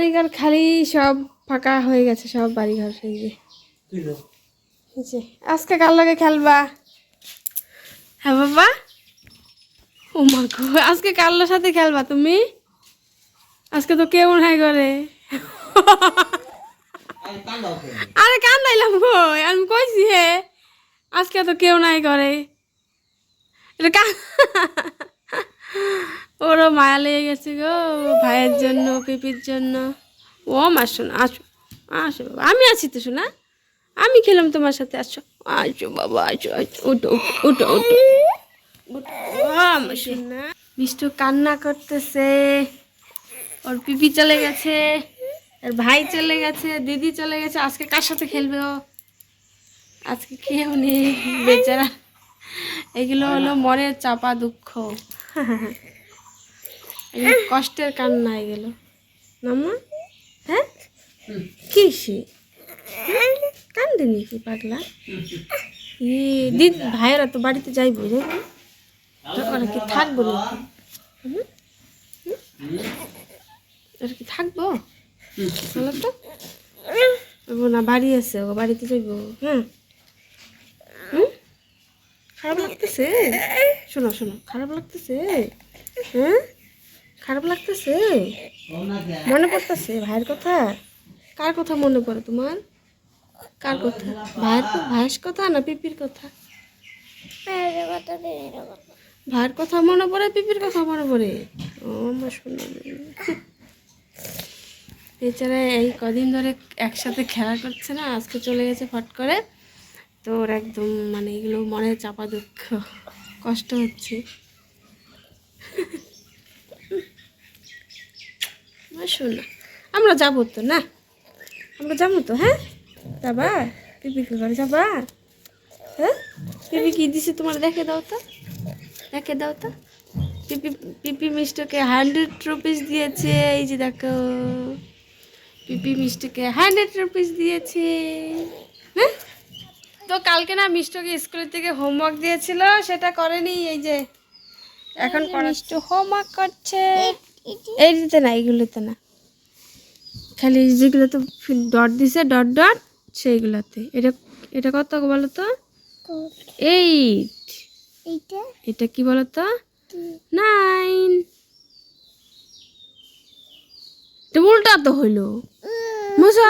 বাড়িঘর খালি সব ফাঁকা হয়ে গেছে সব বাড়িঘর এই যে। আজকে কার লগে খেলবা? হ্যাঁ বাবা? ও মা গো আজকে কার সাথে খেলবা তুমি? আজকে তো কেউ নাই করে আরে কান্দাইলাম গো আমি কইছি হে আজকে তো কেউ নাই করে এটা কা ওরও মায়া লেগে গেছে গো, ভাইয়ের জন্য, পিপির জন্য। ও আমার শোনা, আসো আসো বাবা, আমি আছি তো, শোনা। আমি খেলাম তোমার সাথে, আসো আসো বাবা, আসো আসো, উঠো উঠো উঠো। মিষ্টু কান্না করতেছে, ওর পিপি চলে গেছে, ওর ভাই চলে গেছে, দিদি চলে গেছে, আজকে কার সাথে খেলবে ও? আজকে কেউ নেই, বেচারা। এগুলো হলো মনের চাপা দুঃখ। কষ্টের কান্না গেল। নামা হ্যাঁ? কি সে? কান্দে নাকি পাগলা? ই দিদ ভাইয়েরা তো বাড়িতে যাইবো তো ওরা কি থাকব? হুম? ওরা কি থাকব? বলো তো। না বাড়ি আছে, ও বাড়িতে যাইবো। হ্যাঁ খারাপ লাগতেছে? শোনো শোনো খারাপ লাগতেছে? হ্যাঁ? খারাপ লাগতেছে? মনে পড়তেছে ভাইয়ের কথা? কার কথা মনে পড়ে তোমার? কার কথা? ভাইয়ের ভাইয়ের কথা না পিপির কথা? ভাইয়ের কথা মনে পড়ে পিপির কথা মনে পড়ে? ও আমার শোনো। এছাড়া এই কদিন ধরে একসাথে খেলা করছে না আজকে চলে গেছে ফট করে। তো ওর একদম মানে এগুলো মনে চাপা দুঃখ, কষ্ট হচ্ছে। শোনো আমরা যাব তো, না? আমরা যাব তো হ্যাঁ? যাবা? পিপি কি করে যাবা? হ্যাঁ? পিপি কি দিছে তোমার দেখে দাও তো। দেখে দাও তো। পিপি পিপি মিষ্টকে হান্ড্রেড রুপিস দিয়েছে, এই যে দেখো। পিপি মিষ্টকে হান্ড্রেড রুপিস দিয়েছে। হ্যাঁ? তো কালকে না মিষ্টকে স্কুল থেকে হোমওয়ার্ক দিয়েছিল সেটা করেনি এই যে এখন মিষ্ট হোমওয়ার্ক করছে। এই দিতে না এইগুলোতে না। খালি যেগুলোতে ডট দিছে ডট ডট সেইগুলোতে। এটা এটা কত বলো তো এইট? এটা কি বলো তো নাইন এটা উল্টা তো হইল। মজা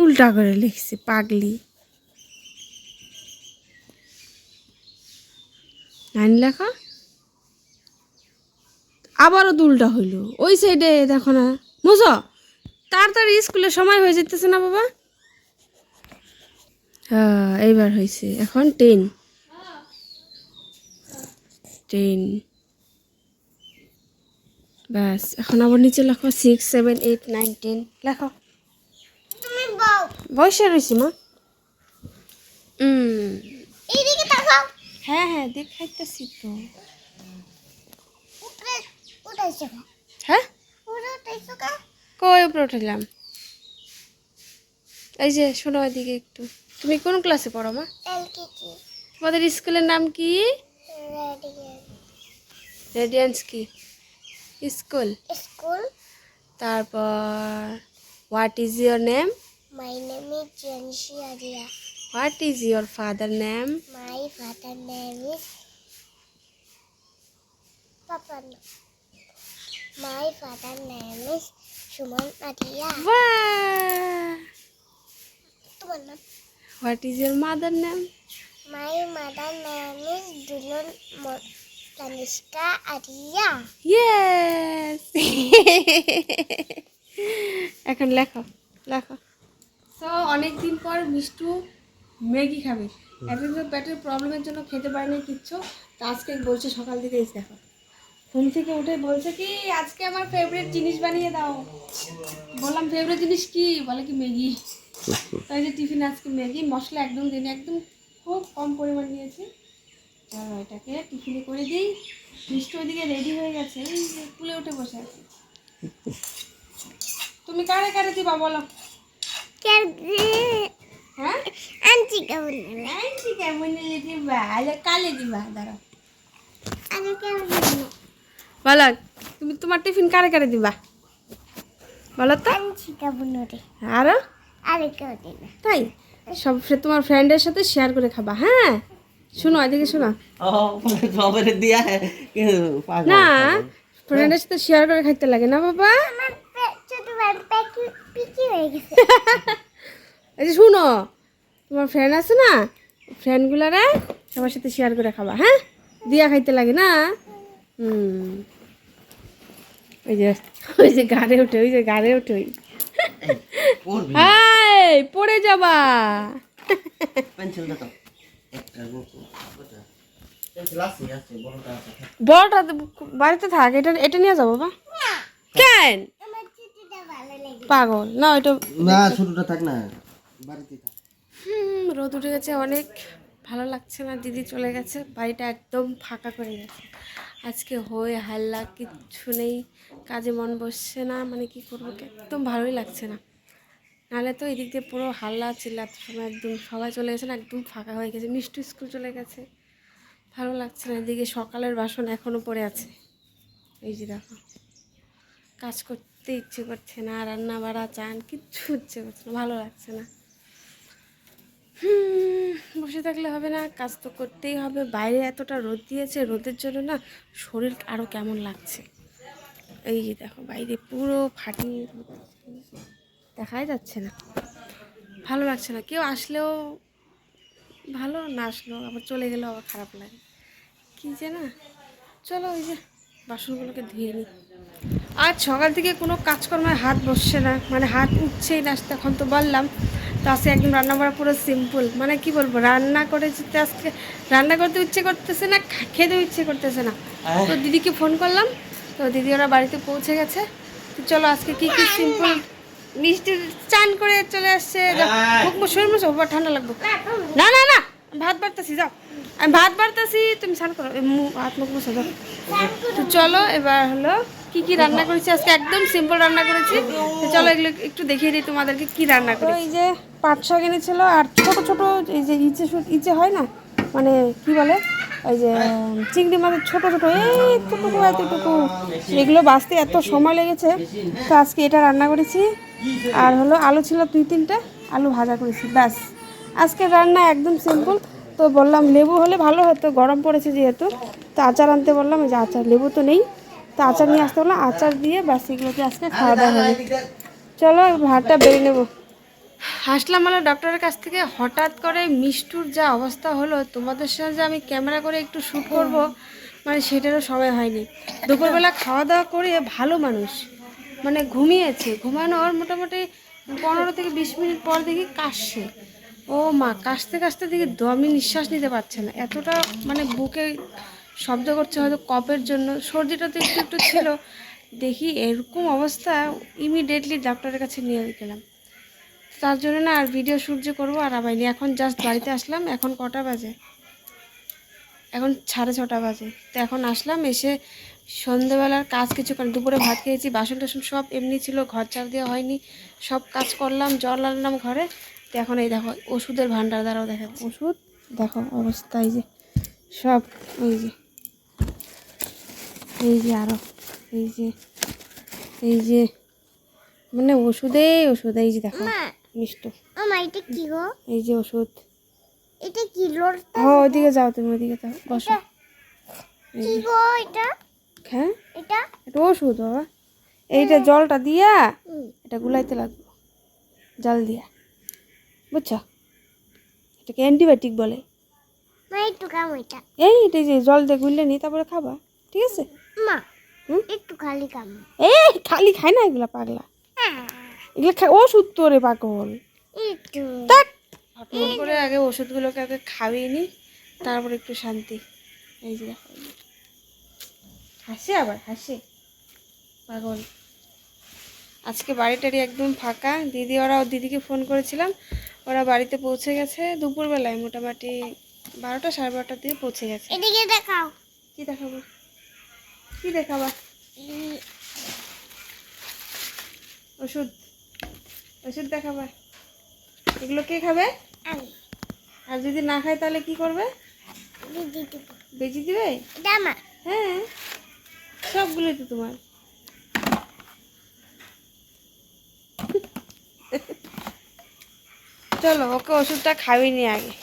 উল্টা করে লিখছে, পাগলি। নাইন লেখা? আবারও তো উল্টা হইল। ওই সাইডে দেখো না। মজা তাড়াতাড়ি স্কুলে সময় হয়ে যেতেছে না বাবা? হ্যাঁ এইবার হয়েছে এখন টেন টেন ব্যাস, এখন আবার নিচে লেখো six seven eight nine ten লেখো। তুমি বাও বয়সে রয়েছি মা। হুম এইদিকে তাকাও। হ্যাঁ হ্যাঁ দেখাইতেছি তো। উপরে উঠাইছো হ্যাঁ? উপরে উঠাইছো কা কই উপরে উঠলাম এই যে শোনো ওইদিকে একটু। তুমি কোন ক্লাসে পড়ো মা? এলকেজি তোমাদের স্কুলের নাম কি? রেডিয়ান রেডিয়েন্স কি? স্কুল। স্কুল। তারপর What is your name? My name is Janshi Arya. What is your father name? My father name is Papa. My father name is Shuman Arya. Wow! What is your mother name? My mother name is Dulon Tanishka Arya. Yes! এখন লেখো লেখো। তো অনেক দিন পর Mishtu Maggi খাবে। এখন তো পেটের প্রবলেমের জন্য খেতে পারেনি কিচ্ছু। তো আজকে বলছে সকাল থেকে এই দেখো। ঘুম থেকে উঠে বলছে কি, আজকে আমার ফেভারিট জিনিস বানিয়ে দাও। বললাম ফেভারিট জিনিস কি? বলে কি, ম্যাগি। তাই যে টিফিন আজকে ম্যাগি, মশলা একদম দিন, একদম খুব কম পরিমাণ নিয়েছি। চলো, এটাকে টিফিনে করে দিই। মিষ্টি ওইদিকে রেডি হয়ে গেছে, এই কুলে উঠে বসে আছে। তুমি কারে কারে দিবা বলো? হ্যাঁ? আনছি কেমন আনছি কেমন দিবা? আরে কালে দিবা দাঁড়াও। আমি কেমন বলো তুমি তোমার টিফিন কারে কারে দিবা? বলো তো। আমি শিখাবো রে আরও? আরে কেউ দিই তাই? সব তোমার ফ্রেন্ডের সাথে শেয়ার করে খাবা হ্যাঁ? শোনো এদিকে শোনো। ও বলে সবারে দিয়া কি পাগল না ফ্রেন্ডের সাথে শেয়ার করে খাইতে লাগে না বাবা আমার পে- ছোট ভাই প্যাকি পিকি হয়ে গেছে এই যে শুনো তোমার ফ্রেন্ড আছে না? ফ্রেন্ডগুলারে সবার সাথে শেয়ার করে খাবা হ্যাঁ? দিয়া খাইতে লাগে না? হুম। ওই যে ওই যে গাড়ে ওঠে ওই যে গাড়ে ওঠে ওই হাই পড়ে যাবা। বড়টা তো বাড়িতে থাক এটা এটা নিয়ে যাব বা? কেন আমার ছোটটা ভালো লাগে পাগল। না ওইটা না ছোটটা থাক না বাড়িতে থাক। হুম, রোদ উঠে গেছে অনেক। ভালো লাগছে না দিদি চলে গেছে বাড়িটা একদম ফাঁকা করে গেছে। আজকে হয়ে হাল্লা কিচ্ছু নেই কাজে মন বসছে না মানে কি করব একদম ভালোই লাগছে না। নাহলে তো এদিক দিয়ে পুরো হাল্লা চিল্লাতে সময় একদম সবাই চলে গেছে না একদম ফাঁকা হয়ে গেছে। মিষ্টি স্কুল চলে গেছে। ভালো লাগছে না এদিকে সকালের বাসন এখনও পড়ে আছে। এই যে দেখো কাজ করতে ইচ্ছে করছে না, রান্না বাড়া, চান, কিচ্ছু ইচ্ছে করছে না, ভালো লাগছে না। বসে থাকলে হবে না, কাজ তো করতেই হবে। বাইরে এতটা রোদ দিয়েছে, রোদের জন্য না শরীর আরও কেমন লাগছে। এই যে দেখো, বাইরে পুরো ফাটিয়ে দেখাই যাচ্ছে না। ভালো লাগছে না, কেউ আসলেও ভালো, না আসলেও আবার চলে গেলেও আবার খারাপ লাগে। কী যে না, চলো ওই যে বাসনগুলোকে ধুয়ে নিই আজ সকাল থেকে কোনো কাজকর্মে হাত বসছে না মানে হাত উঠছেই না তখন তো বললাম। তো আজকে একদম রান্না করা পুরো সিম্পল মানে কি বলব রান্না করে যেতে আজকে রান্না করতে ইচ্ছে করতেছে না খা- খেতেও ইচ্ছে করতেছে না। তো দিদিকে ফোন করলাম তো দিদি ওরা বাড়িতে পৌঁছে গেছে। তো চলো আজকে কি কি সিম্পল মিষ্টি চান করে চলে আসছে। মুখ মুখ শরীর মুখ ঠান্ডা লাগবে। না না না ভাত বাড়তেছি যাও। আমি ভাত বাড়তেছি তুমি স্নান করো। হাত মুখ মুছে যাও। তো চলো এবার হলো কি কি রান্না করেছি। আজকে একদম সিম্পল রান্না করেছি। তো চলো এগুলো একটু দেখিয়ে দিই তোমাদেরকে কি রান্না করি এই যে পাট শাক এনেছিল আর ছোট ছোট এই যে ইচে ইচে হয় না মানে কি বলে ওই যে চিংড়ি মাছের ছোট ছোট এইটুকু এতটুকু। এগুলো বাঁচতে এত সময় লেগেছে। তো আজকে এটা রান্না করেছি। আর হলো আলু ছিল দুই তিনটে আলু ভাজা করেছি ব্যাস। আজকে রান্না একদম সিম্পল তো বললাম লেবু হলে ভালো হতো, গরম পড়েছে যেহেতু। তো আচার আনতে বললাম যে আচার, লেবু তো নেই। তো আচার নিয়ে আসতে বললাম, আচার দিয়ে ব্যাস এগুলোকে আজকে খাওয়া দাওয়া হবে। চলো ভাতটা বেড়ে নেব। হাসলাম আলো ডক্টরের কাছ থেকে। হঠাৎ করে মিষ্টুর যা অবস্থা হলো, তোমাদের সাথে যে আমি ক্যামেরা করে একটু শ্যুট করব মানে সেটারও সময় হয়নি। দুপুরবেলা খাওয়া দাওয়া করে ভালো মানুষ। মানে ঘুমিয়েছে। ঘুমানোর মোটামুটি পনেরো থেকে বিশ মিনিট পর দেখি কাশছে। ও মা, কাশতে কাশতে দেখি দমই নিঃশ্বাস নিতে পারছে না। এতটা মানে বুকে শব্দ করছে হয়তো কপের জন্য। সর্দিটা তো একটু একটু ছিল। দেখি এরকম অবস্থা ইমিডিয়েটলি ডাক্তারের কাছে নিয়ে গেলাম। তার জন্য না আর ভিডিও শ্যুট যে করব আর আবাইনি এখন জাস্ট বাড়িতে আসলাম। এখন কটা বাজে? এখন সাড়ে ছটা বাজে। তো এখন আসলাম, এসে সন্ধেবেলার কাজ কিছু করে দুপুরে ভাত খেয়েছি বাসন টাসন সব এমনি ছিল ঘর চার দেওয়া হয়নি। সব কাজ করলাম, জল আনলাম ঘরে। তো এখন এই দেখো ওষুধের ভান্ডার দ্বারাও দেখা ওষুধ দেখো অবস্থা এই যে সব এই যে এই যে আরও এই যে এই যে মানে ওষুধেই ওষুধ এই যে দেখো মিষ্ট। এটা কি গো? এই যে ওষুধ। এটা কি লড়তে হ্যাঁ ওইদিকে যাও তুমি ওইদিকে যাও বসো। কি গো এটা? হ্যাঁ? এটা? এটা ওষুধ বাবা। এইটা জলটা দিয়া এটা গুলাইতে লাগবে জল দিয়া। বুঝছ? এটাকে অ্যান্টিবায়োটিক বলে। একটু কাম এটা। এই এটা যে জল দিয়ে গুললে নি তারপরে খাবা ঠিক আছে? মা হুম? একটু খালি কাম এই খালি খায় না এগুলা পাগলা। এগুলো খায় ওষুধ তো রে পাগল। একটু। তাক করে আগে ওষুধগুলোকে আগে খাইয়ে নি তারপর একটু শান্তি। এই যে দেখো। এই যে। হাসে আবার হাসি। পাগল। আজকে বাড়ি টাড়ি একদম ফাঁকা। দিদি ওরা ওর দিদিকে ফোন করেছিলাম। ওরা বাড়িতে পৌঁছে গেছে দুপুরবেলায় মোটামুটি বারোটা সাড়ে বারোটার দিকে পৌঁছে গেছে। এদিকে দেখাও। কি দেখাবো? কি দেখাবা? ওষুধ। ওষুধ দেখাবা। এগুলো কে খাবে? আর যদি না খায় তাহলে কি করবে? বেজি দিবে। হ্যাঁ। সবগুলোই তো তোমার। চলো ওকে ওষুধটা খাইয়ে নি আগে